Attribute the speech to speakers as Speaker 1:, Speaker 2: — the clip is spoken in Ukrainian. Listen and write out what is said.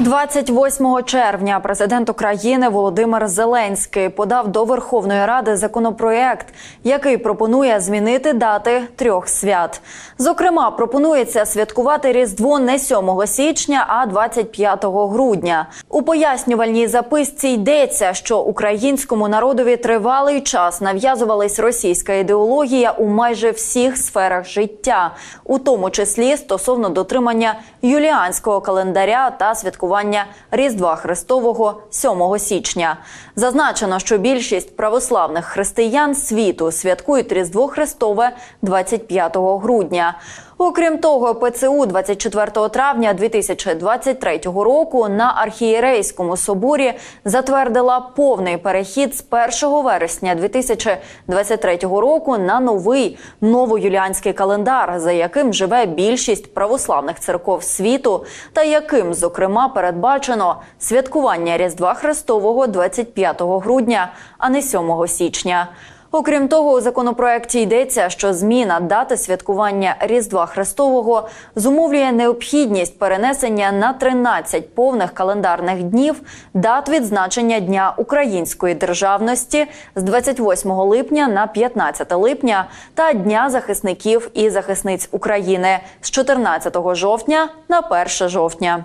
Speaker 1: 28 червня президент України Володимир Зеленський подав до Верховної Ради законопроект, який пропонує змінити дати трьох свят. Зокрема, пропонується святкувати Різдво не 7 січня, а 25 грудня. У пояснювальній записці йдеться, що українському народові тривалий час нав'язувалась російська ідеологія у майже всіх сферах життя, у тому числі стосовно дотримання юліанського календаря та святкування Різдва Христового 7 січня. Зазначено, що більшість православних християн світу святкують Різдво Христове 25 грудня. Окрім того, ПЦУ 24 травня 2023 року на архієрейському соборі затвердила повний перехід з 1 вересня 2023 року на новий новоюліанський календар, за яким живе більшість православних церков світу, та яким, зокрема, передбачено святкування Різдва Христового 25 грудня, а не 7 січня. Окрім того, у законопроекті йдеться, що зміна дати святкування Різдва Христового зумовлює необхідність перенесення на 13 повних календарних днів дат відзначення Дня української державності з 28 липня на 15 липня та Дня захисників і захисниць України з 14 жовтня на 1 жовтня.